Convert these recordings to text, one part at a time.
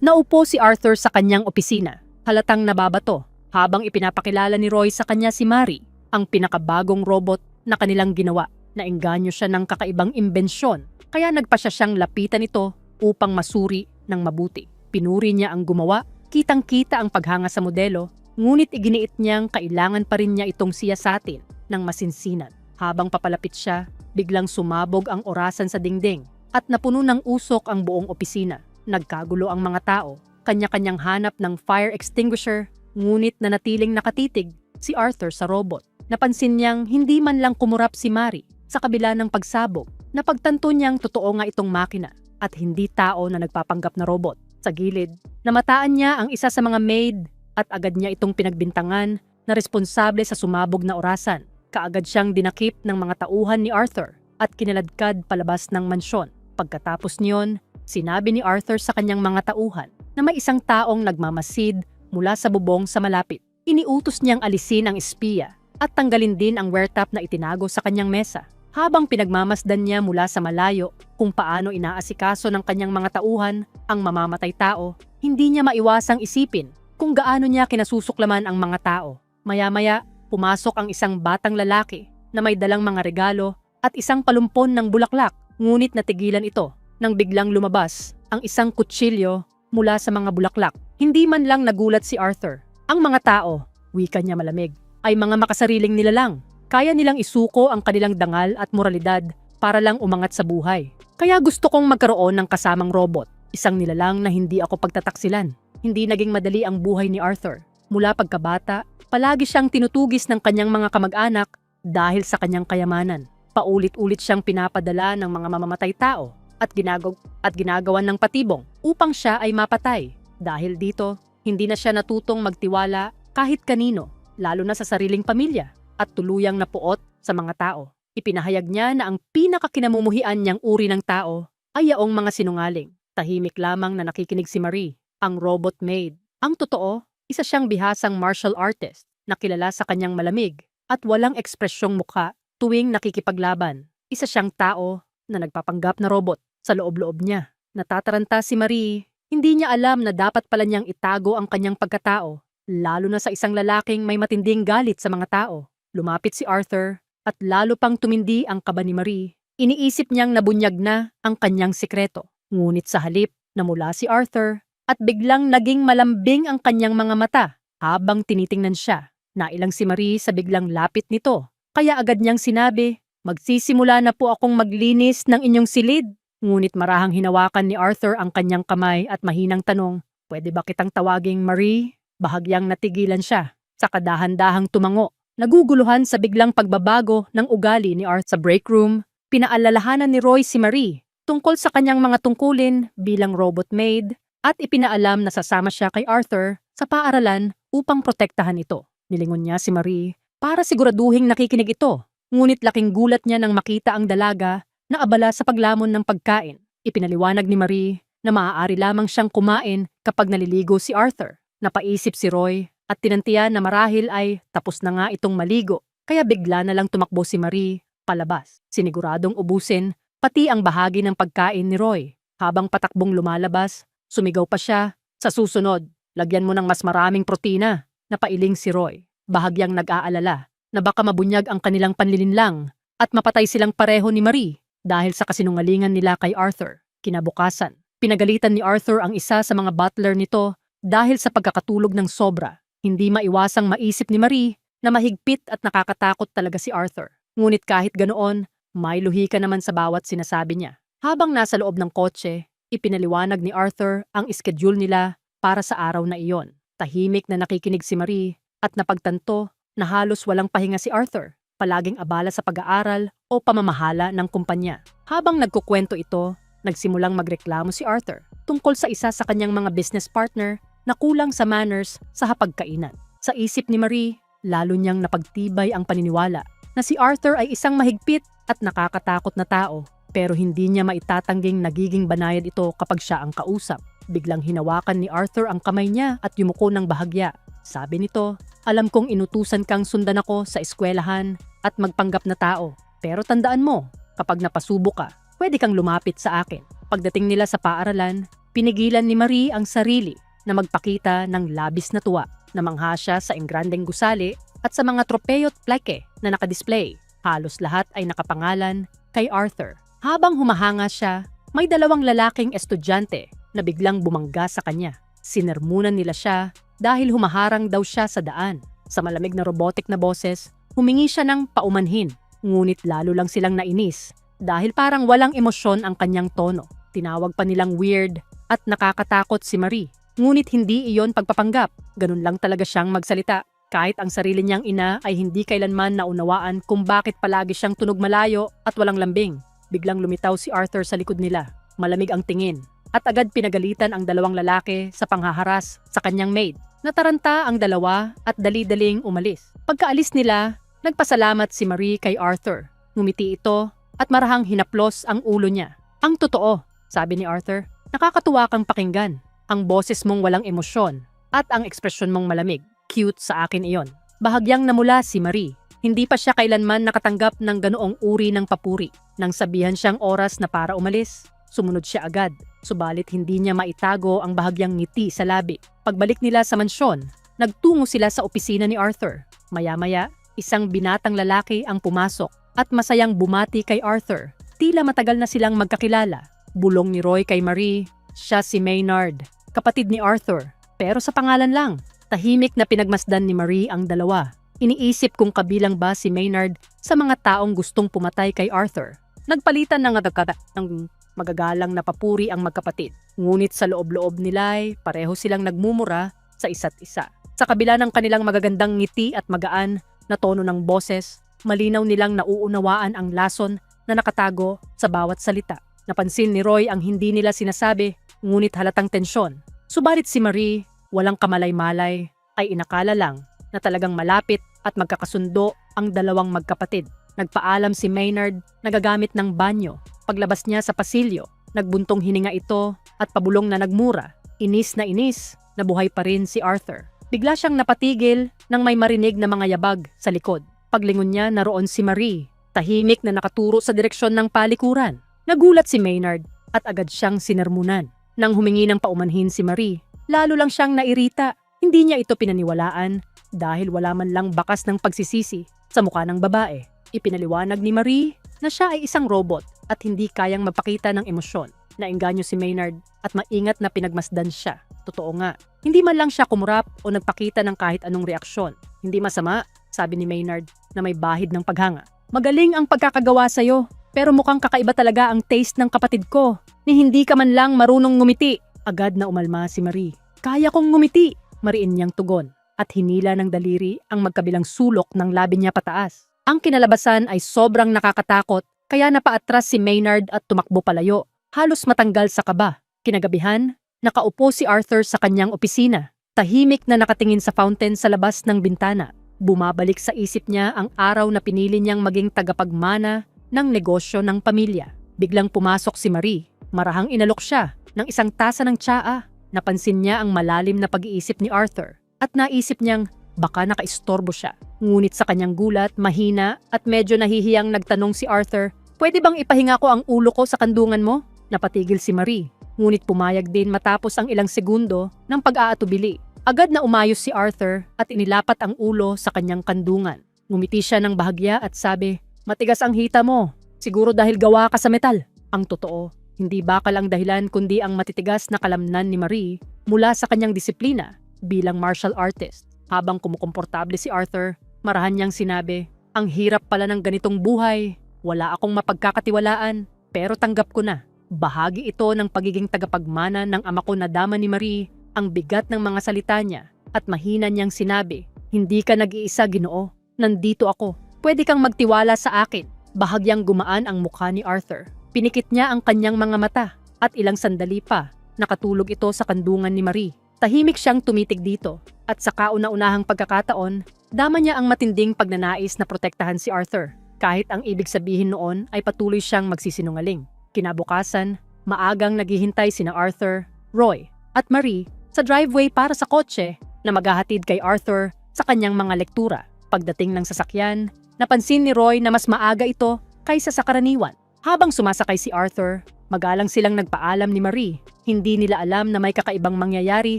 Naupo si Arthur sa kanyang opisina, halatang nababato, habang ipinapakilala ni Roy sa kanya si Mari, ang pinakabagong robot na kanilang ginawa. Naengganyo siya ng kakaibang imbensyon, kaya nagpa siya siyang lapitan ito upang masuri ng mabuti. Pinuri niya ang gumawa, kitang-kita ang paghanga sa modelo, ngunit iginiit niyang kailangan pa rin niya itong siyasatin ng masinsinan. Habang papalapit siya, biglang sumabog ang orasan sa dingding at napuno ng usok ang buong opisina. Nagkagulo ang mga tao, kanya-kanyang hanap ng fire extinguisher, ngunit nanatiling nakatitig si Arthur sa robot. Napansin niyang hindi man lang kumurap si Mari sa kabila ng pagsabog. Napagtanto niyang totoo nga itong makina at hindi tao na nagpapanggap na robot. Sa gilid, namataan niya ang isa sa mga maid at agad niya itong pinagbintangan na responsable sa sumabog na orasan. Kaagad siyang dinakip ng mga tauhan ni Arthur at kinaladkad palabas ng mansyon. Pagkatapos niyon, sinabi ni Arthur sa kanyang mga tauhan na may isang taong nagmamasid mula sa bubong sa malapit. Iniutos niyang alisin ang espiya at tanggalin din ang weartap na itinago sa kanyang mesa. Habang pinagmamasdan niya mula sa malayo kung paano inaasikaso ng kanyang mga tauhan ang mamamatay tao, hindi niya maiwasang isipin kung gaano niya kinasusuklaman ang mga tao. Maya-maya, pumasok ang isang batang lalaki na may dalang mga regalo at isang palumpon ng bulaklak, ngunit natigilan ito nang biglang lumabas ang isang kutsilyo mula sa mga bulaklak. Hindi man lang nagulat si Arthur. Ang mga tao, wika niya malamig, ay mga makasariling nilalang. Kaya nilang isuko ang kanilang dangal at moralidad para lang umangat sa buhay. Kaya gusto kong magkaroon ng kasamang robot, isang nilalang na hindi ako pagtataksilan. Hindi naging madali ang buhay ni Arthur. Mula pagkabata, palagi siyang tinutugis ng kanyang mga kamag-anak dahil sa kanyang kayamanan. Paulit-ulit siyang pinapadala ng mga mamamatay tao at, ginagaw at ginagawan ng patibong upang siya ay mapatay. Dahil dito, hindi na siya natutong magtiwala kahit kanino, lalo na sa sariling pamilya at tuluyang napuot sa mga tao. Ipinahayag niya na ang pinakakinamumuhian niyang uri ng tao ay yaong mga sinungaling. Tahimik lamang na nakikinig si Marie, ang robot maid. Ang totoo, isa siyang bihasang martial artist na kilala sa kanyang malamig at walang ekspresyong mukha tuwing nakikipaglaban. Isa siyang tao na nagpapanggap na robot sa loob-loob niya. Natataranta si Marie, hindi niya alam na dapat pala niyang itago ang kanyang pagkatao, lalo na sa isang lalaking may matinding galit sa mga tao. Lumapit si Arthur at lalo pang tumindi ang kaba ni Marie. Iniisip niyang nabunyag na ang kanyang sikreto. Ngunit sa halip, namula si Arthur at biglang naging malambing ang kanyang mga mata habang tinitingnan siya. Nailang si Marie sa biglang lapit nito. Kaya agad niyang sinabi, magsisimula na po akong maglinis ng inyong silid. Ngunit marahang hinawakan ni Arthur ang kanyang kamay at mahinang tanong, pwede ba kitang tawaging Marie? Bahagyang natigilan siya. Sa kadahan-dahang tumango Naguguluhan sa biglang pagbabago ng ugali ni Art sa break room, pinaalalahanan ni Roy si Marie tungkol sa kanyang mga tungkulin bilang robot maid at ipinaalam na sasama siya kay Arthur sa paaralan upang protektahan ito. Nilingon niya si Marie para siguraduhing nakikinig ito, ngunit laking gulat niya nang makita ang dalaga na abala sa paglamon ng pagkain. Ipinaliwanag ni Marie na maaari lamang siyang kumain kapag naliligo si Arthur. Napaisip si Roy at tinantiyan na marahil ay tapos na nga itong maligo kaya bigla na lang tumakbo si Marie palabas. Siniguradong ubusin pati ang bahagi ng pagkain ni Roy. Habang patakbong lumalabas, sumigaw pa siya, sa susunod, lagyan mo ng mas maraming protina. Napailing si Roy, bahagyang nag-aalala na baka mabunyag ang kanilang panlilinlang at mapatay silang pareho ni Marie dahil sa kasinungalingan nila kay Arthur. Kinabukasan, pinagalitan ni Arthur ang isa sa mga butler nito dahil sa pagkakatulog ng sobra hindi maiwasang maisip ni Marie na mahigpit at nakakatakot talaga si Arthur. Ngunit kahit ganoon, may luhi ka naman sa bawat sinasabi niya. Habang nasa loob ng kotse, ipinaliwanag ni Arthur ang schedule nila para sa araw na iyon. Tahimik na nakikinig si Marie at napagtanto na halos walang pahinga si Arthur, palaging abala sa pag-aaral o pamamahala ng kumpanya. Habang nagkukwento ito, nagsimulang magreklamo si Arthur tungkol sa isa sa kanyang mga business partner na kulang sa manners sa hapagkainan. Sa isip ni Marie, lalo niyang napagtibay ang paniniwala na si Arthur ay isang mahigpit at nakakatakot na tao pero hindi niya maitatangging nagiging banayad ito kapag siya ang kausap. Biglang hinawakan ni Arthur ang kamay niya at yumuko ng bahagya. Sabi nito, alam kong inutusan kang sundan ako sa eskwelahan at magpanggap na tao. Pero tandaan mo, kapag napasubo ka, pwede kang lumapit sa akin. Pagdating nila sa paaralan, Pinigilan ni Marie ang sarili na magpakita ng labis na tuwa. Namangha siya sa engrandeng gusali at sa mga tropeyo't pleke na nakadisplay. Halos lahat ay nakapangalan kay Arthur. Habang humahanga siya, may dalawang lalaking estudyante na biglang bumangga sa kanya. Sinermunan nila siya dahil humaharang daw siya sa daan. Sa malamig na robotic na boses, humingi siya ng paumanhin. Ngunit lalo lang silang nainis dahil parang walang emosyon ang kanyang tono. Tinawag pa nilang weird at nakakatakot si Marie. Ngunit hindi iyon pagpapanggap. Ganun lang talaga siyang magsalita. Kahit ang sarili niyang ina ay hindi kailanman naunawaan kung bakit palagi siyang tunog malayo at walang lambing. Biglang lumitaw si Arthur sa likod nila. Malamig ang tingin. At agad pinagalitan ang dalawang lalaki sa panghaharas sa kanyang maid. Nataranta ang dalawa at dali-daling umalis. Pagkaalis nila, nagpasalamat si Marie kay Arthur. Ngumiti ito at marahang hinaplos ang ulo niya. Ang totoo, sabi ni Arthur, nakakatuwa kang pakinggan. Ang boses mong walang emosyon at ang ekspresyon mong malamig. Cute sa akin iyon. Bahagyang namula si Marie. Hindi pa siya kailanman nakatanggap ng ganoong uri ng papuri. Nang sabihan siyang oras na para umalis, sumunod siya agad. Subalit hindi niya maitago ang bahagyang ngiti sa labi. Pagbalik nila sa mansyon, nagtungo sila sa opisina ni Arthur. Maya-maya, isang binatang lalaki ang pumasok at masayang bumati kay Arthur. Tila matagal na silang magkakilala. Bulong ni Roy kay Marie, siya si Maynard, kapatid ni Arthur. Pero sa pangalan lang, tahimik na pinagmasdan ni Marie ang dalawa. Iniisip kung kabilang ba si Maynard sa mga taong gustong pumatay kay Arthur. Nagpalitan ng ng magagalang na papuri ang magkapatid. Ngunit sa loob-loob nila ay pareho silang nagmumura sa isa't isa. Sa kabila ng kanilang magagandang ngiti at magaan na tono ng boses, malinaw nilang nauunawaan ang lason na nakatago sa bawat salita. Napansin ni Roy ang hindi nila sinasabi, ngunit halatang tensyon. Subalit si Marie, walang kamalay-malay, ay inakala lang na talagang malapit at magkakasundo ang dalawang magkapatid. Nagpaalam si Maynard na gagamit ng banyo. Paglabas niya sa pasilyo, nagbuntong hininga ito at pabulong na nagmura. Inis na inis, nabuhay pa rin si Arthur. Bigla siyang napatigil nang may marinig na mga yabag sa likod. Paglingon niya naroon si Marie, tahimik na nakaturo sa direksyon ng palikuran. Nagulat si Maynard at agad siyang sinermunan. Nang humingi ng paumanhin si Marie, lalo lang siyang nairita. Hindi niya ito pinaniwalaan dahil wala man lang bakas ng pagsisisi sa mukha ng babae. Ipinaliwanag ni Marie na siya ay isang robot at hindi kayang magpakita ng emosyon. Nainganyo si Maynard at maingat na pinagmasdan siya. Totoo nga, hindi man lang siya kumurap o nagpakita ng kahit anong reaksyon. Hindi masama, sabi ni Maynard na may bahid ng paghanga. Magaling ang pagkakagawa sa'yo, pero mukhang kakaiba talaga ang taste ng kapatid ko, ni hindi ka man lang marunong ngumiti. Agad na umalma si Marie. Kaya kong ngumiti, mariin niyang tugon at hinila ng daliri ang magkabilang sulok ng labi niya pataas. Ang kinalabasan ay sobrang nakakatakot kaya napaatras si Maynard at tumakbo palayo, halos matanggal sa kaba. Kinagabihan, nakaupo si Arthur sa kanyang opisina, tahimik na nakatingin sa fountain sa labas ng bintana. Bumabalik sa isip niya ang araw na pinili niyang maging tagapagmana ng negosyo ng pamilya. Biglang pumasok si Marie. Marahang inalok siya ng isang tasa ng tsaa. Napansin niya ang malalim na pag-iisip ni Arthur at naisip niyang baka nakaistorbo siya. Ngunit sa kanyang gulat, mahina at medyo nahihiyang nagtanong si Arthur, Pwede bang ipahinga ko ang ulo ko sa kandungan mo? Napatigil si Marie. Ngunit pumayag din matapos ang ilang segundo ng pag-aatubili. Agad na umayos si Arthur at inilapat ang ulo sa kanyang kandungan. Ngumiti siya ng bahagya at sabi, Matigas ang hita mo. Siguro dahil gawa ka sa metal. Ang totoo, hindi bakal ang dahilan kundi ang matitigas na kalamnan ni Marie mula sa kanyang disiplina bilang martial artist. Habang kumukomportable si Arthur, marahan niyang sinabi, Ang hirap pala ng ganitong buhay. Wala akong mapagkakatiwalaan, pero tanggap ko na. Bahagi ito ng pagiging tagapagmana ng ama ko na dama ni Marie, ang bigat ng mga salita niya, at mahina niyang sinabi, Hindi ka nag-iisa ginoo, nandito ako. Pwede kang magtiwala sa akin. Bahagyang gumaan ang mukha ni Arthur. Pinikit niya ang kanyang mga mata, at ilang sandali pa, nakatulog ito sa kandungan ni Marie. Tahimik siyang tumitig dito, at sa kauna-unahang pagkakataon, dama niya ang matinding pagnanais na protektahan si Arthur. Kahit ang ibig sabihin noon ay patuloy siyang magsisinungaling. Kinabukasan, maagang naghihintay sina Arthur, Roy, at Marie sa driveway para sa kotse na maghahatid kay Arthur sa kanyang mga lektura. Pagdating ng sasakyan, napansin ni Roy na mas maaga ito kaysa sa karaniwan. Habang sumasakay si Arthur, Magalang silang nagpaalam ni Marie. Hindi nila alam na may kakaibang mangyayari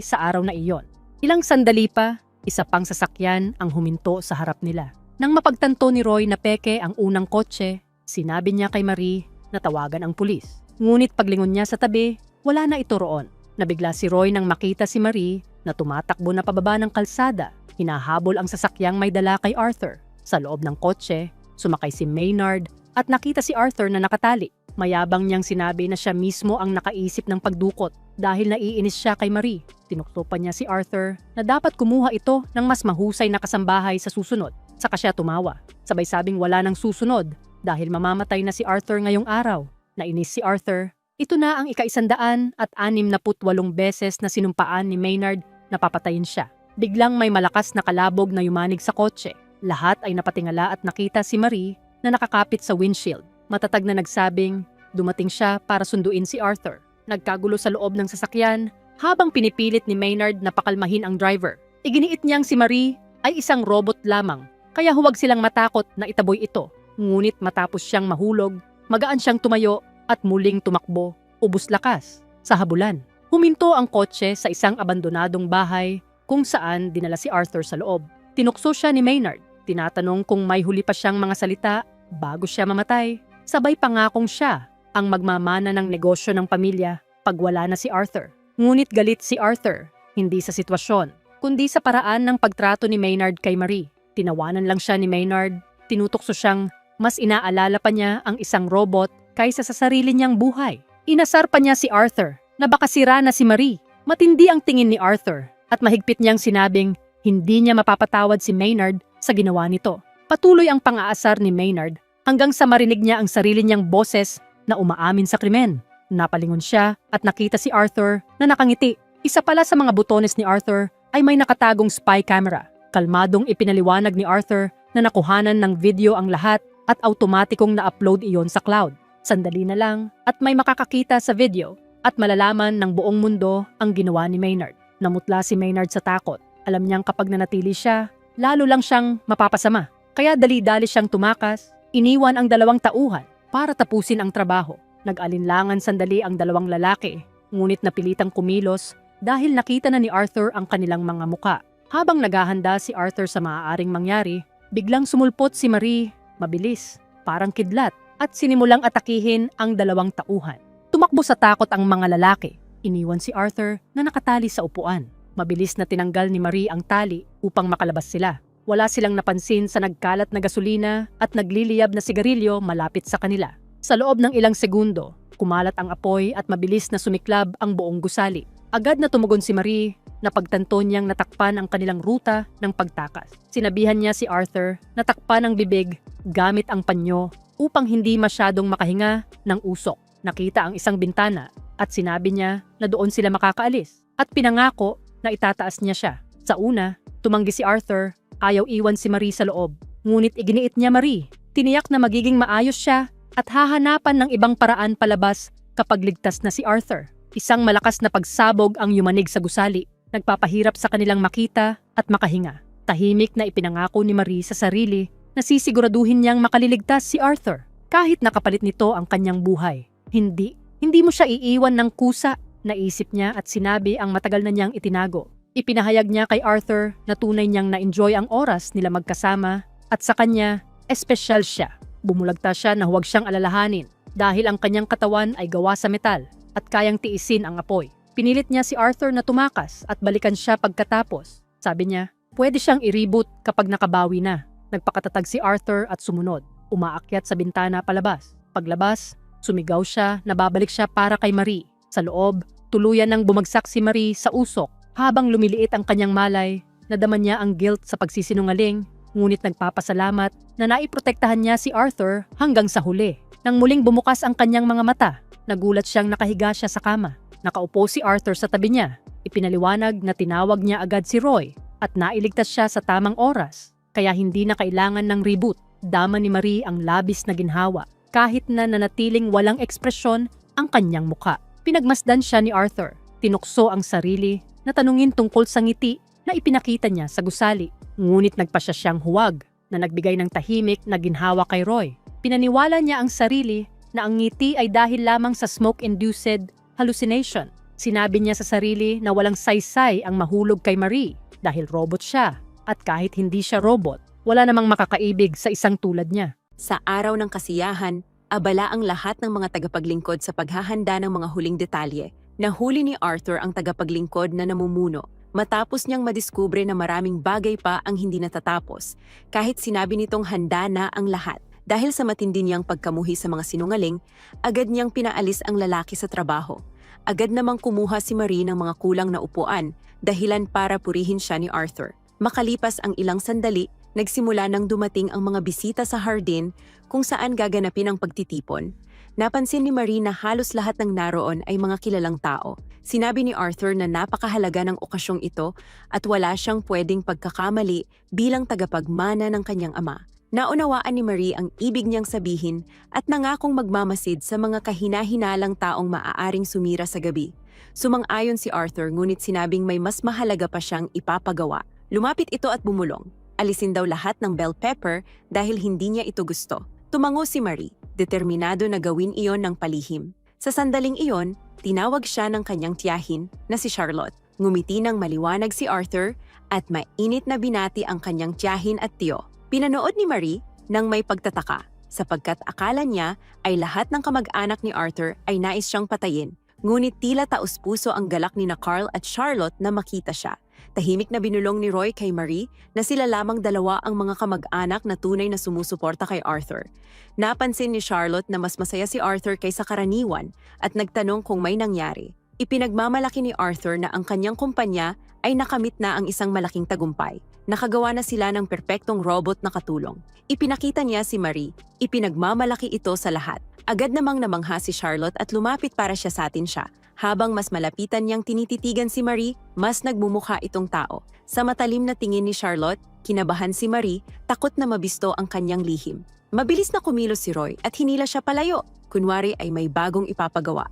sa araw na iyon. Ilang sandali pa, isa pang sasakyan ang huminto sa harap nila. Nang mapagtanto ni Roy na peke ang unang kotse, sinabi niya kay Marie na tawagan ang pulis. Ngunit paglingon niya sa tabi, wala na ito roon. Nabigla si Roy nang makita si Marie na tumatakbo na pababa ng kalsada. Hinahabol ang sasakyang may dala kay Arthur. Sa loob ng kotse, sumakay si Maynard at nakita si Arthur na nakatali. Mayabang niyang sinabi na siya mismo ang nakaisip ng pagdukot dahil naiinis siya kay Marie. Tinukso pa niya si Arthur na dapat kumuha ito ng mas mahusay na kasambahay sa susunod. Saka siya tumawa. Sabay sabing wala nang susunod dahil mamamatay na si Arthur ngayong araw. Nainis si Arthur. Ito na ang ikaisandaan at anim na putwalong beses na sinumpaan ni Maynard na papatayin siya. Biglang may malakas na kalabog na yumanig sa kotse. Lahat ay napatingala at nakita si Marie na nakakapit sa windshield. Matatag na nagsabing dumating siya para sunduin si Arthur. Nagkagulo sa loob ng sasakyan habang pinipilit ni Maynard na pakalmahin ang driver. Iginiit niyang si Marie ay isang robot lamang kaya huwag silang matakot na itaboy ito. Ngunit matapos siyang mahulog, magaan siyang tumayo at muling tumakbo, ubus lakas, sa habulan. Huminto ang kotse sa isang abandonadong bahay kung saan dinala si Arthur sa loob. Tinukso siya ni Maynard. Tinatanong kung may huli pa siyang mga salita bago siya mamatay. Sabay pangakong siya ang magmamana ng negosyo ng pamilya pag wala na si Arthur. Ngunit galit si Arthur, hindi sa sitwasyon, kundi sa paraan ng pagtrato ni Maynard kay Marie. Tinawanan lang siya ni Maynard, tinutokso siyang mas inaalala pa niya ang isang robot kaysa sa sarili niyang buhay. Inasar pa niya si Arthur na baka sira na si Marie. Matindi ang tingin ni Arthur at mahigpit niyang sinabing hindi niya mapapatawad si Maynard sa ginawa nito. Patuloy ang pang-aasar ni Maynard hanggang sa marinig niya ang sarili niyang boses na umaamin sa krimen. Napalingon siya at nakita si Arthur na nakangiti. Isa pala sa mga butones ni Arthur ay may nakatagong spy camera. Kalmadong ipinaliwanag ni Arthur na nakuhanan ng video ang lahat at automatikong na-upload iyon sa cloud. Sandali na lang at may makakakita sa video at malalaman ng buong mundo ang ginawa ni Maynard. Namutla si Maynard sa takot. Alam niyang kapag nanatili siya, lalo lang siyang mapapasama. Kaya dali-dali siyang tumakas, iniwan ang dalawang tauhan para tapusin ang trabaho. Nag-alinlangan sandali ang dalawang lalaki, ngunit napilitang kumilos dahil nakita na ni Arthur ang kanilang mga muka. Habang naghahanda si Arthur sa maaaring mangyari, biglang sumulpot si Marie, mabilis, parang kidlat, at sinimulang atakihin ang dalawang tauhan. Tumakbo sa takot ang mga lalaki. Iniwan si Arthur na nakatali sa upuan. Mabilis na tinanggal ni Marie ang tali upang makalabas sila. Wala silang napansin sa nagkalat na gasolina at nagliliyab na sigarilyo malapit sa kanila. Sa loob ng ilang segundo, kumalat ang apoy at mabilis na sumiklab ang buong gusali. Agad na tumugon si Marie na pagtanto niyang natakpan ang kanilang ruta ng pagtakas. Sinabihan niya si Arthur na takpan ang bibig gamit ang panyo upang hindi masyadong makahinga ng usok. Nakita ang isang bintana at sinabi niya na doon sila makakaalis at pinangako na itataas niya siya. Sa una, tumanggi si Arthur Ayaw iwan si Marie sa loob. Ngunit iginiit niya Marie. Tiniyak na magiging maayos siya at hahanapan ng ibang paraan palabas kapag ligtas na si Arthur. Isang malakas na pagsabog ang yumanig sa gusali. Nagpapahirap sa kanilang makita at makahinga. Tahimik na ipinangako ni Marie sa sarili na sisiguraduhin niyang makaliligtas si Arthur kahit nakapalit nito ang kanyang buhay. Hindi. Hindi mo siya iiwan ng kusa, naisip niya at sinabi ang matagal na niyang itinago. Ipinahayag niya kay Arthur na tunay niyang na-enjoy ang oras nila magkasama at sa kanya, espesyal siya. Bumulagta siya na huwag siyang alalahanin dahil ang kanyang katawan ay gawa sa metal at kayang tiisin ang apoy. Pinilit niya si Arthur na tumakas at balikan siya pagkatapos. Sabi niya, pwede siyang i-reboot kapag nakabawi na. Nagpakatatag si Arthur at sumunod. Umaakyat sa bintana palabas. Paglabas, sumigaw siya na babalik siya para kay Marie. Sa loob, tuluyan nang bumagsak si Marie sa usok habang lumiliit ang kanyang malay, nadama niya ang guilt sa pagsisinungaling, ngunit nagpapasalamat na naiprotektahan niya si Arthur hanggang sa huli. Nang muling bumukas ang kanyang mga mata, nagulat siyang nakahiga siya sa kama. Nakaupo si Arthur sa tabi niya. Ipinaliwanag na tinawag niya agad si Roy at nailigtas siya sa tamang oras, kaya hindi na kailangan ng reboot. Dama ni Marie ang labis na ginhawa kahit na nanatiling walang ekspresyon ang kanyang muka. Pinagmasdan siya ni Arthur. Tinukso ang sarili na tanungin tungkol sa ngiti na ipinakita niya sa gusali. Ngunit nagpa siya siyang huwag na nagbigay ng tahimik na ginhawa kay Roy. Pinaniwala niya ang sarili na ang ngiti ay dahil lamang sa smoke-induced hallucination. Sinabi niya sa sarili na walang saysay ang mahulog kay Marie dahil robot siya at kahit hindi siya robot, wala namang makakaibig sa isang tulad niya. Sa araw ng kasiyahan, abala ang lahat ng mga tagapaglingkod sa paghahanda ng mga huling detalye. Nahuli ni Arthur ang tagapaglingkod na namumuno matapos niyang madiskubre na maraming bagay pa ang hindi natatapos kahit sinabi nitong handa na ang lahat. Dahil sa matindi niyang pagkamuhi sa mga sinungaling, agad niyang pinaalis ang lalaki sa trabaho. Agad namang kumuha si Marie ng mga kulang na upuan dahilan para purihin siya ni Arthur. Makalipas ang ilang sandali, nagsimula nang dumating ang mga bisita sa hardin kung saan gaganapin ang pagtitipon. Napansin ni Marie na halos lahat ng naroon ay mga kilalang tao. Sinabi ni Arthur na napakahalaga ng okasyong ito at wala siyang pwedeng pagkakamali bilang tagapagmana ng kanyang ama. Naunawaan ni Marie ang ibig niyang sabihin at nangakong magmamasid sa mga kahina-hinalang taong maaaring sumira sa gabi. Sumang-ayon si Arthur ngunit sinabing may mas mahalaga pa siyang ipapagawa. Lumapit ito at bumulong. Alisin daw lahat ng bell pepper dahil hindi niya ito gusto. Tumango si Marie, determinado na gawin iyon ng palihim. Sa sandaling iyon, tinawag siya ng kanyang tiyahin na si Charlotte. Ngumiti ng maliwanag si Arthur at mainit na binati ang kanyang tiyahin at tiyo. Pinanood ni Marie nang may pagtataka sapagkat akala niya ay lahat ng kamag-anak ni Arthur ay nais siyang patayin. Ngunit tila taus-puso ang galak ni na Carl at Charlotte na makita siya. Tahimik na binulong ni Roy kay Marie na sila lamang dalawa ang mga kamag-anak na tunay na sumusuporta kay Arthur. Napansin ni Charlotte na mas masaya si Arthur kaysa karaniwan at nagtanong kung may nangyari. Ipinagmamalaki ni Arthur na ang kanyang kumpanya ay nakamit na ang isang malaking tagumpay. Nakagawa na sila ng perpektong robot na katulong. Ipinakita niya si Marie. Ipinagmamalaki ito sa lahat. Agad namang namangha si Charlotte at lumapit para siya sa atin siya. Habang mas malapitan niyang tinititigan si Marie, mas nagmumukha itong tao. Sa matalim na tingin ni Charlotte, kinabahan si Marie, takot na mabisto ang kanyang lihim. Mabilis na kumilos si Roy at hinila siya palayo. Kunwari ay may bagong ipapagawa.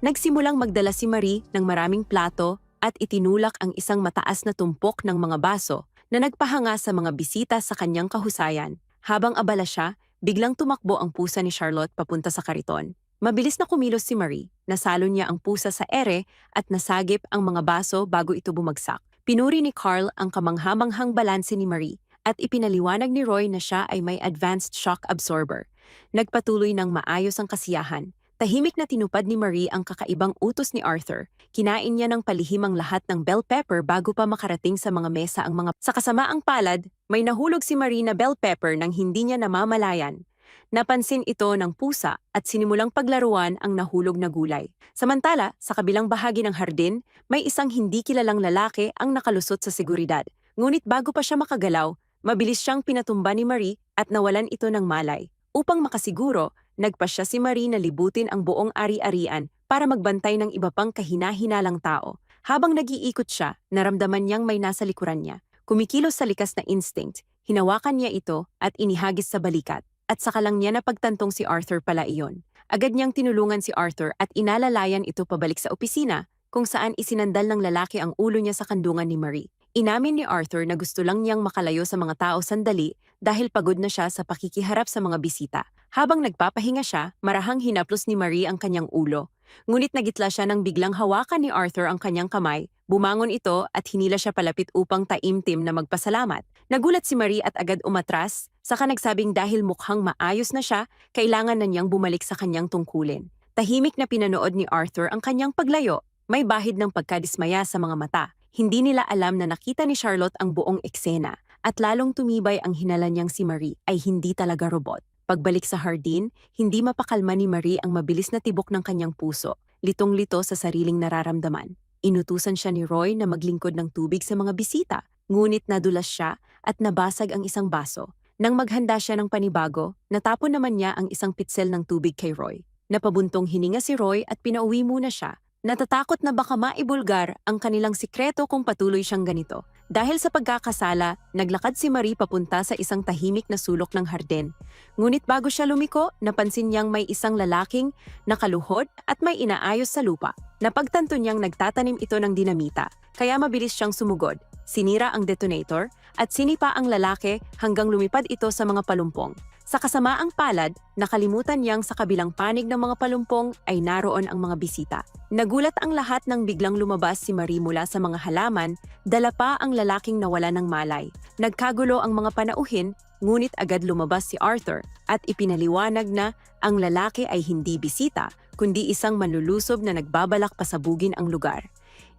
Nagsimulang magdala si Marie ng maraming plato at itinulak ang isang mataas na tumpok ng mga baso na nagpahanga sa mga bisita sa kanyang kahusayan. Habang abala siya, biglang tumakbo ang pusa ni Charlotte papunta sa kariton. Mabilis na kumilos si Marie, nasalo niya ang pusa sa ere at nasagip ang mga baso bago ito bumagsak. Pinuri ni Carl ang kamanghamanghang balanse ni Marie at ipinaliwanag ni Roy na siya ay may advanced shock absorber. Nagpatuloy ng maayos ang kasiyahan. Tahimik na tinupad ni Marie ang kakaibang utos ni Arthur. Kinain niya ng palihim ang lahat ng bell pepper bago pa makarating sa mga mesa ang mga... Sa kasamaang palad, may nahulog si Marie na bell pepper nang hindi niya namamalayan. Napansin ito ng pusa at sinimulang paglaruan ang nahulog na gulay. Samantala, sa kabilang bahagi ng hardin, may isang hindi kilalang lalaki ang nakalusot sa seguridad. Ngunit bago pa siya makagalaw, mabilis siyang pinatumba ni Marie at nawalan ito ng malay. Upang makasiguro, nagpasya si Marie na libutin ang buong ari-arian para magbantay ng iba pang kahina-hinalang tao. Habang nag-iikot siya, naramdaman niyang may nasa likuran niya. Kumikilos sa likas na instinct, hinawakan niya ito at inihagis sa balikat. At saka lang niya napagtantong si Arthur pala iyon. Agad niyang tinulungan si Arthur at inalalayan ito pabalik sa opisina kung saan isinandal ng lalaki ang ulo niya sa kandungan ni Marie. Inamin ni Arthur na gusto lang niyang makalayo sa mga tao sandali dahil pagod na siya sa pakikiharap sa mga bisita. Habang nagpapahinga siya, marahang hinaplos ni Marie ang kanyang ulo. Ngunit nagitla siya nang biglang hawakan ni Arthur ang kanyang kamay, bumangon ito at hinila siya palapit upang taimtim na magpasalamat. Nagulat si Marie at agad umatras, saka nagsabing dahil mukhang maayos na siya, kailangan na niyang bumalik sa kanyang tungkulin. Tahimik na pinanood ni Arthur ang kanyang paglayo, may bahid ng pagkadismaya sa mga mata. Hindi nila alam na nakita ni Charlotte ang buong eksena at lalong tumibay ang hinala niyang si Marie ay hindi talaga robot. Pagbalik sa hardin, hindi mapakalma ni Marie ang mabilis na tibok ng kanyang puso, litong-lito sa sariling nararamdaman. Inutusan siya ni Roy na maglingkod ng tubig sa mga bisita, ngunit nadulas siya at nabasag ang isang baso. Nang maghanda siya ng panibago, natapon naman niya ang isang pitsel ng tubig kay Roy. Napabuntong hininga si Roy at pinauwi muna siya Natatakot na baka maibulgar ang kanilang sikreto kung patuloy siyang ganito. Dahil sa pagkakasala, naglakad si Marie papunta sa isang tahimik na sulok ng hardin. Ngunit bago siya lumiko, napansin niyang may isang lalaking nakaluhod at may inaayos sa lupa. Napagtanto niyang nagtatanim ito ng dinamita, kaya mabilis siyang sumugod. Sinira ang detonator at sinipa ang lalaki hanggang lumipad ito sa mga palumpong. Sa kasamaang palad, nakalimutan niyang sa kabilang panig ng mga palumpong ay naroon ang mga bisita. Nagulat ang lahat nang biglang lumabas si Marie mula sa mga halaman, dala pa ang lalaking nawala ng malay. Nagkagulo ang mga panauhin, ngunit agad lumabas si Arthur at ipinaliwanag na ang lalaki ay hindi bisita, kundi isang manlulusob na nagbabalak pasabugin ang lugar.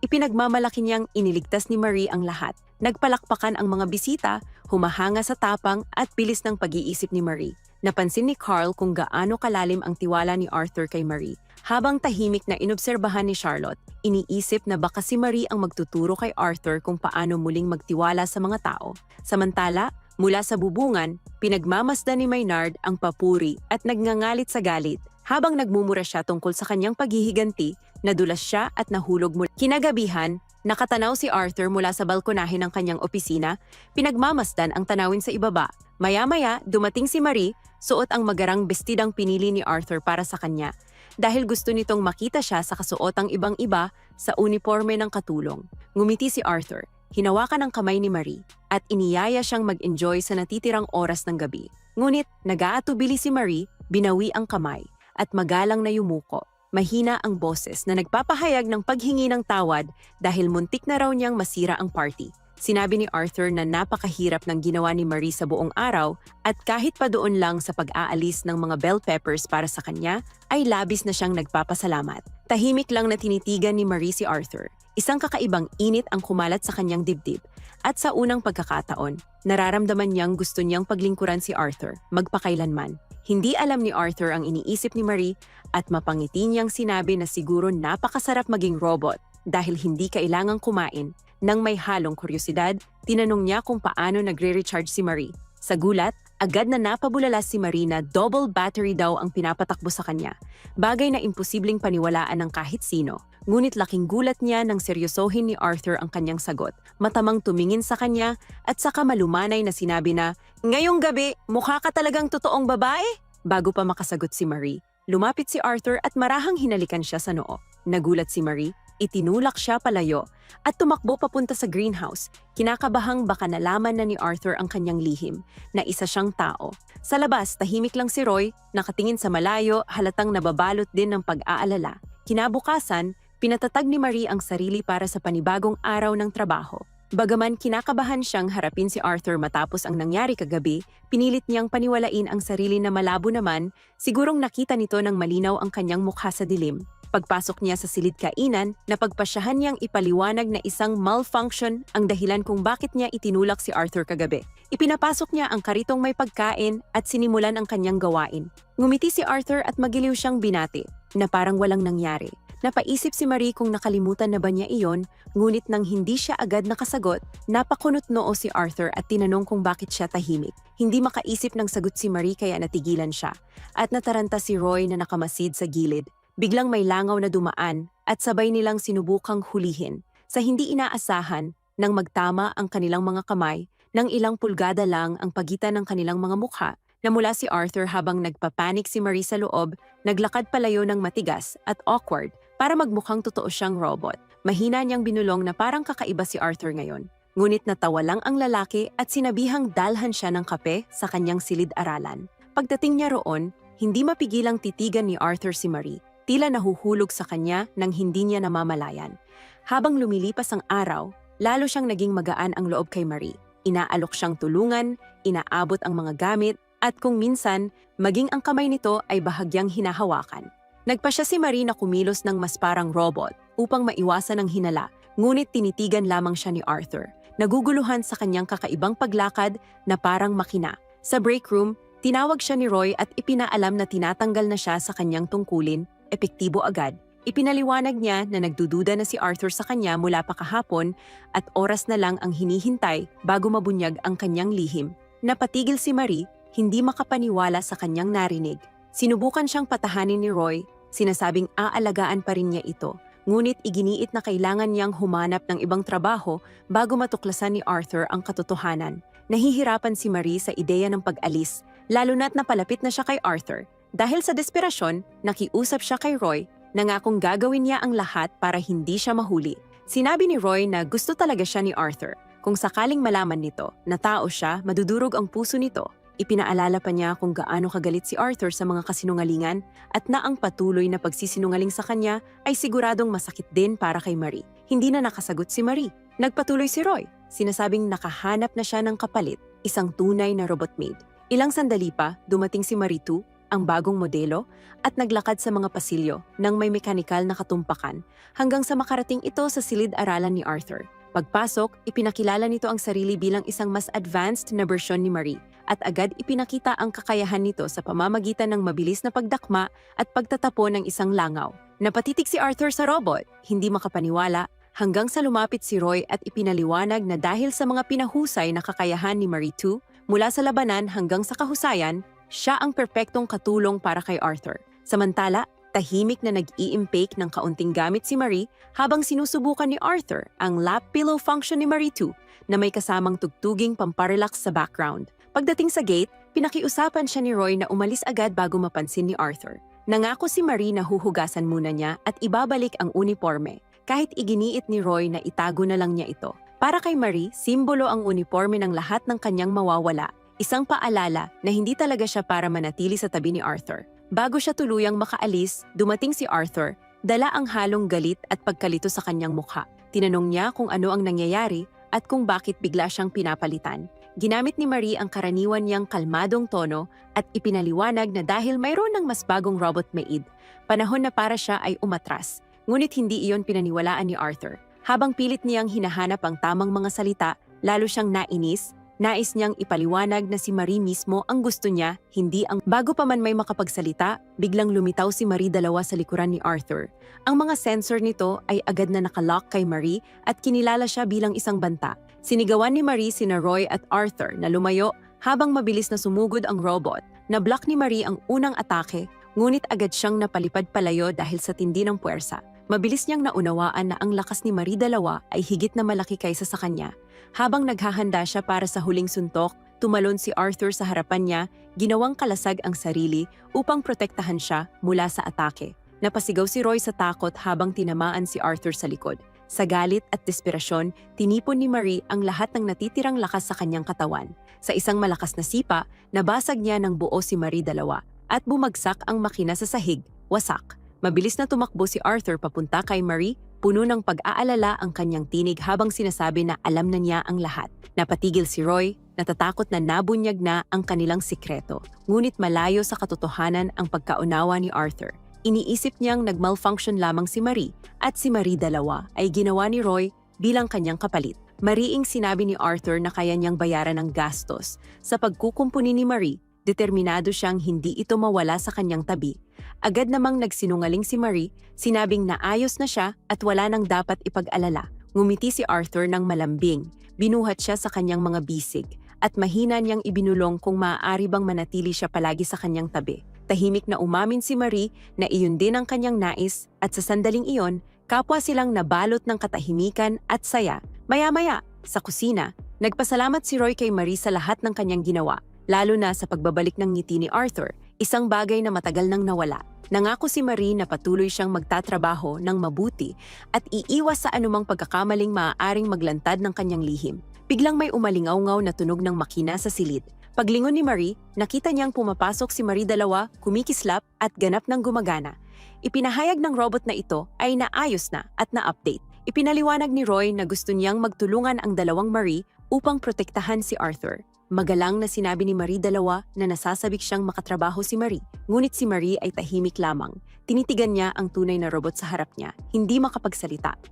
Ipinagmamalaki niyang iniligtas ni Marie ang lahat. Nagpalakpakan ang mga bisita, humahanga sa tapang at bilis ng pag-iisip ni Marie. Napansin ni Carl kung gaano kalalim ang tiwala ni Arthur kay Marie. Habang tahimik na inobserbahan ni Charlotte, iniisip na baka si Marie ang magtuturo kay Arthur kung paano muling magtiwala sa mga tao. Samantala, mula sa bubungan, pinagmamasdan ni Maynard ang papuri at nagngangalit sa galit. Habang nagmumura siya tungkol sa kanyang paghihiganti, nadulas siya at nahulog mula. Kinagabihan, nakatanaw si Arthur mula sa balkonahe ng kanyang opisina, pinagmamasdan ang tanawin sa ibaba. Maya-maya, dumating si Marie, suot ang magarang bestidang pinili ni Arthur para sa kanya dahil gusto nitong makita siya sa kasuotang ibang-iba sa uniforme ng katulong. Ngumiti si Arthur, hinawakan ang kamay ni Marie at iniyaya siyang mag-enjoy sa natitirang oras ng gabi. Ngunit nag-aatubili si Marie, binawi ang kamay at magalang na yumuko. Mahina ang boses na nagpapahayag ng paghingi ng tawad dahil muntik na raw niyang masira ang party. Sinabi ni Arthur na napakahirap ng ginawa ni Marie sa buong araw at kahit pa doon lang sa pag-aalis ng mga bell peppers para sa kanya, ay labis na siyang nagpapasalamat. Tahimik lang na tinitigan ni Marie si Arthur. Isang kakaibang init ang kumalat sa kanyang dibdib. At sa unang pagkakataon, nararamdaman niyang gusto niyang paglingkuran si Arthur, magpakailanman. Hindi alam ni Arthur ang iniisip ni Marie at mapangiti niyang sinabi na siguro napakasarap maging robot dahil hindi kailangang kumain. Nang may halong kuryosidad, tinanong niya kung paano nagre-recharge si Marie. Sa gulat, agad na napabulala si Marie na double battery daw ang pinapatakbo sa kanya. Bagay na imposibleng paniwalaan ng kahit sino. Ngunit laking gulat niya nang seryosohin ni Arthur ang kanyang sagot. Matamang tumingin sa kanya at saka malumanay na sinabi na, Ngayong gabi, mukha ka talagang totoong babae? Bago pa makasagot si Marie, lumapit si Arthur at marahang hinalikan siya sa noo. Nagulat si Marie, itinulak siya palayo at tumakbo papunta sa greenhouse. Kinakabahang baka nalaman na ni Arthur ang kanyang lihim, na isa siyang tao. Sa labas, tahimik lang si Roy, nakatingin sa malayo, halatang nababalot din ng pag-aalala. Kinabukasan, pinatatag ni Marie ang sarili para sa panibagong araw ng trabaho. Bagaman kinakabahan siyang harapin si Arthur matapos ang nangyari kagabi, pinilit niyang paniwalain ang sarili na malabo naman, sigurong nakita nito ng malinaw ang kanyang mukha sa dilim. Pagpasok niya sa silid kainan, napagpasyahan niyang ipaliwanag na isang malfunction ang dahilan kung bakit niya itinulak si Arthur kagabi. Ipinapasok niya ang karitong may pagkain at sinimulan ang kanyang gawain. Ngumiti si Arthur at magiliw siyang binati, na parang walang nangyari. Napaisip si Marie kung nakalimutan na ba niya iyon, ngunit nang hindi siya agad nakasagot, napakunot noo si Arthur at tinanong kung bakit siya tahimik. Hindi makaisip ng sagot si Marie kaya natigilan siya. At nataranta si Roy na nakamasid sa gilid. Biglang may langaw na dumaan at sabay nilang sinubukang hulihin. Sa hindi inaasahan, nang magtama ang kanilang mga kamay, nang ilang pulgada lang ang pagitan ng kanilang mga mukha, namula si Arthur habang nagpapanik si Marie sa loob, naglakad palayo ng matigas at awkward para magmukhang totoo siyang robot. Mahina niyang binulong na parang kakaiba si Arthur ngayon. Ngunit natawa lang ang lalaki at sinabihang dalhan siya ng kape sa kanyang silid-aralan. Pagdating niya roon, hindi mapigilang titigan ni Arthur si Marie. Tila nahuhulog sa kanya nang hindi niya namamalayan. Habang lumilipas ang araw, lalo siyang naging magaan ang loob kay Marie. Inaalok siyang tulungan, inaabot ang mga gamit, at kung minsan, maging ang kamay nito ay bahagyang hinahawakan. Nagpa siya si Marie na kumilos ng mas parang robot upang maiwasan ang hinala, ngunit tinitigan lamang siya ni Arthur. Naguguluhan sa kanyang kakaibang paglakad na parang makina. Sa break room, tinawag siya ni Roy at ipinaalam na tinatanggal na siya sa kanyang tungkulin, epektibo agad. Ipinaliwanag niya na nagdududa na si Arthur sa kanya mula pa kahapon at oras na lang ang hinihintay bago mabunyag ang kanyang lihim. Napatigil si Marie, hindi makapaniwala sa kanyang narinig. Sinubukan siyang patahanin ni Roy, sinasabing aalagaan pa rin niya ito. Ngunit iginiit na kailangan niyang humanap ng ibang trabaho bago matuklasan ni Arthur ang katotohanan. Nahihirapan si Marie sa ideya ng pag-alis, lalo na't napalapit na siya kay Arthur. Dahil sa desperasyon, nakiusap siya kay Roy, nangakong gagawin niya ang lahat para hindi siya mahuli. Sinabi ni Roy na gusto talaga siya ni Arthur. Kung sakaling malaman nito na tao siya, madudurog ang puso nito. Ipinaalala pa niya kung gaano kagalit si Arthur sa mga kasinungalingan at na ang patuloy na pagsisinungaling sa kanya ay siguradong masakit din para kay Marie. Hindi na nakasagot si Marie. Nagpatuloy si Roy. Sinasabing nakahanap na siya ng kapalit, isang tunay na robot maid. Ilang sandali pa, dumating si Marie 2, ang bagong modelo, at naglakad sa mga pasilyo nang may mekanikal na katumpakan hanggang sa makarating ito sa silid-aralan ni Arthur. Pagpasok, ipinakilala nito ang sarili bilang isang mas advanced na bersyon ni Marie at agad ipinakita ang kakayahan nito sa pamamagitan ng mabilis na pagdakma at pagtatapo ng isang langaw. Napatitig si Arthur sa robot, hindi makapaniwala, hanggang sa lumapit si Roy at ipinaliwanag na dahil sa mga pinahusay na kakayahan ni Marie 2, mula sa labanan hanggang sa kahusayan, siya ang perpektong katulong para kay Arthur. Samantala, tahimik na nag-i-impake ng kaunting gamit si Marie habang sinusubukan ni Arthur ang lap pillow function ni Marie 2 na may kasamang tugtuging pamparelax sa background. Pagdating sa gate, pinakiusapan siya ni Roy na umalis agad bago mapansin ni Arthur. Nangako si Marie na huhugasan muna niya at ibabalik ang uniforme, kahit iginiit ni Roy na itago na lang niya ito. Para kay Marie, simbolo ang uniforme ng lahat ng kanyang mawawala, isang paalala na hindi talaga siya para manatili sa tabi ni Arthur. Bago siya tuluyang makaalis, dumating si Arthur, dala ang halong galit at pagkalito sa kanyang mukha. Tinanong niya kung ano ang nangyayari at kung bakit bigla siyang pinapalitan. Ginamit ni Marie ang karaniwan niyang kalmadong tono at ipinaliwanag na dahil mayroon ng mas bagong robot maid, panahon na para siya ay umatras. Ngunit hindi iyon pinaniwalaan ni Arthur. Habang pilit niyang hinahanap ang tamang mga salita, lalo siyang nainis, nais niyang ipaliwanag na si Marie mismo ang gusto niya, hindi ang... Bago pa man may makapagsalita, biglang lumitaw si Marie dalawa sa likuran ni Arthur. Ang mga sensor nito ay agad na nakalock kay Marie at kinilala siya bilang isang banta. Sinigawan ni Marie sina Roy at Arthur na lumayo habang mabilis na sumugod ang robot. Na-block ni Marie ang unang atake, ngunit agad siyang napalipad palayo dahil sa tindi ng puwersa. Mabilis niyang naunawaan na ang lakas ni Marie dalawa ay higit na malaki kaysa sa kanya. Habang naghahanda siya para sa huling suntok, tumalon si Arthur sa harapan niya, ginawang kalasag ang sarili upang protektahan siya mula sa atake. Napasigaw si Roy sa takot habang tinamaan si Arthur sa likod. Sa galit at desperasyon, tinipon ni Marie ang lahat ng natitirang lakas sa kanyang katawan. Sa isang malakas na sipa, nabasag niya ng buo si Marie dalawa at bumagsak ang makina sa sahig, wasak. Mabilis na tumakbo si Arthur papunta kay Marie, puno ng pag-aalala ang kanyang tinig habang sinasabi na alam na niya ang lahat. Napatigil si Roy, natatakot na nabunyag na ang kanilang sikreto. Ngunit malayo sa katotohanan ang pagkaunawa ni Arthur. Iniisip niyang nagmalfunction lamang si Marie at si Marie dalawa ay ginawa ni Roy bilang kanyang kapalit. Mariing sinabi ni Arthur na kaya niyang bayaran ng gastos. Sa pagkukumpuni ni Marie, determinado siyang hindi ito mawala sa kanyang tabi. Agad namang nagsinungaling si Marie, sinabing naayos na siya at wala nang dapat ipag-alala. Ngumiti si Arthur ng malambing, binuhat siya sa kanyang mga bisig, at mahina niyang ibinulong kung maaari bang manatili siya palagi sa kanyang tabi. Tahimik na umamin si Marie na iyon din ang kanyang nais at sa sandaling iyon, kapwa silang nabalot ng katahimikan at saya. Maya-maya, sa kusina, nagpasalamat si Roy kay Marie sa lahat ng kanyang ginawa, lalo na sa pagbabalik ng ngiti ni Arthur, isang bagay na matagal nang nawala. Nangako si Marie na patuloy siyang magtatrabaho ng mabuti at iiwas sa anumang pagkakamaling maaaring maglantad ng kanyang lihim. Biglang may umalingaw-ngaw na tunog ng makina sa silid. Paglingon ni Marie, nakita niyang pumapasok si Marie dalawa, kumikislap at ganap ng gumagana. Ipinahayag ng robot na ito ay naayos na at na-update. Ipinaliwanag ni Roy na gusto niyang magtulungan ang dalawang Marie upang protektahan si Arthur. Magalang na sinabi ni Marie dalawa na nasasabik siyang makatrabaho si Marie. Ngunit si Marie ay tahimik lamang. Tinitigan niya ang tunay na robot sa harap niya, hindi makapagsalita.